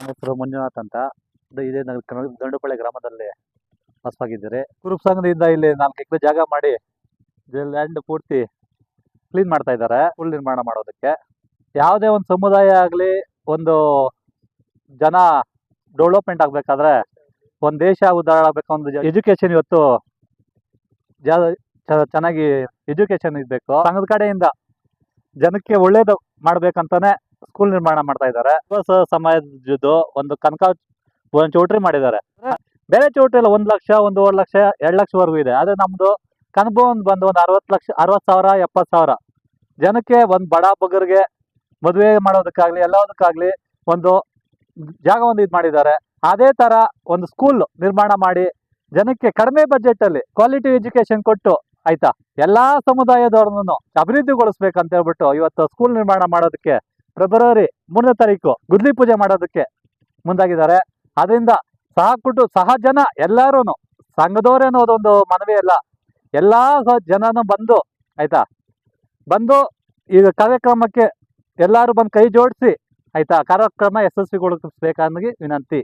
ನನ್ನ ಹೆಸರು ಮಂಜುನಾಥ್ ಅಂತ ಇದೆ ದಂಡುಪಳ್ಳಿ ಗ್ರಾಮದಲ್ಲಿ ವಾಸವಾಗಿದ್ದೀರಿ. ಕುರುಪ್ ಸಂಘದಿಂದ ಇಲ್ಲಿ ನಾಲ್ಕು ಎಕರೆ ಜಾಗ ಮಾಡಿ ಲ್ಯಾಂಡ್ ಪೂರ್ತಿ ಕ್ಲೀನ್ ಮಾಡ್ತಾ ಇದ್ದಾರೆ ಹುಲ್ ನಿರ್ಮಾಣ ಮಾಡೋದಕ್ಕೆ. ಯಾವುದೇ ಒಂದು ಸಮುದಾಯ ಆಗಲಿ, ಒಂದು ಜನ ಡೆವಲಪ್ಮೆಂಟ್ ಆಗಬೇಕಾದ್ರೆ ಒಂದು ದೇಶ ಉದ್ಧಾರ ಆಗಬೇಕು, ಒಂದು ಎಜುಕೇಶನ್ ಇವತ್ತು ಜಾ ಚೆನ್ನಾಗಿ ಎಜುಕೇಶನ್ ಇರಬೇಕು. ಸಂಘದ ಕಡೆಯಿಂದ ಜನಕ್ಕೆ ಒಳ್ಳೇದು ಮಾಡ್ಬೇಕಂತಾನೆ ಸ್ಕೂಲ್ ನಿರ್ಮಾಣ ಮಾಡ್ತಾ ಇದ್ದಾರೆ. ಸಮಯದ್ದು ಒಂದು ಕನಕ ಒಂದು ಚೌಟ್ರಿ ಮಾಡಿದ್ದಾರೆ. ಬೇರೆ ಚೌಟ್ರಿ ಎಲ್ಲ ಒಂದು ಲಕ್ಷ, ಒಂದೂವರೆ ಲಕ್ಷ, ಎರಡು ಲಕ್ಷವರೆಗೂ ಇದೆ. ಆದ್ರೆ ನಮ್ದು ಕನಕ ಒಂದು ಬಂದು ಒಂದು ಅರವತ್ತು ಲಕ್ಷ, ಅರವತ್ತು ಸಾವಿರ, ಎಪ್ಪತ್ತು ಸಾವಿರ. ಜನಕ್ಕೆ ಒಂದು ಬಡ ಬಗ್ಗರಿಗೆ ಮದುವೆ ಮಾಡೋದಕ್ಕಾಗ್ಲಿ, ಎಲ್ಲದಕ್ಕಾಗ್ಲಿ ಒಂದು ಜಾಗ ಒಂದು ಇದು ಮಾಡಿದ್ದಾರೆ. ಅದೇ ತರ ಒಂದು ಸ್ಕೂಲ್ ನಿರ್ಮಾಣ ಮಾಡಿ ಜನಕ್ಕೆ ಕಡಿಮೆ ಬಜೆಟ್ ಅಲ್ಲಿ ಕ್ವಾಲಿಟಿ ಎಜುಕೇಶನ್ ಕೊಟ್ಟು ಆಯ್ತಾ? ಎಲ್ಲಾ ಸಮುದಾಯದವ್ರನ್ನೂ ಅಭಿವೃದ್ಧಿಗೊಳಿಸ್ಬೇಕಂತ ಹೇಳ್ಬಿಟ್ಟು ಇವತ್ತು ಸ್ಕೂಲ್ ನಿರ್ಮಾಣ ಮಾಡೋದಕ್ಕೆ ಫೆಬ್ರವರಿ ಮೂರನೇ ತಾರೀಕು ಗುದ್ಲಿ ಪೂಜೆ ಮಾಡೋದಕ್ಕೆ ಮುಂದಾಗಿದ್ದಾರೆ. ಅದರಿಂದ ಸಹ ಕುಟು ಸಹ ಜನ ಎಲ್ಲರೂ ಸಂಘದವರೇ ಅನ್ನೋದೊಂದು ಮನವಿ ಅಲ್ಲ ಎಲ್ಲ ಜನನು ಬಂದು, ಆಯ್ತಾ? ಬಂದು ಈ ಕಾರ್ಯಕ್ರಮಕ್ಕೆ ಎಲ್ಲರೂ ಬಂದು ಕೈ ಜೋಡಿಸಿ, ಆಯ್ತಾ? ಕಾರ್ಯಕ್ರಮ ಯಶಸ್ವಿಗೊಳಿಸಬೇಕಾಗಿ ವಿನಂತಿ.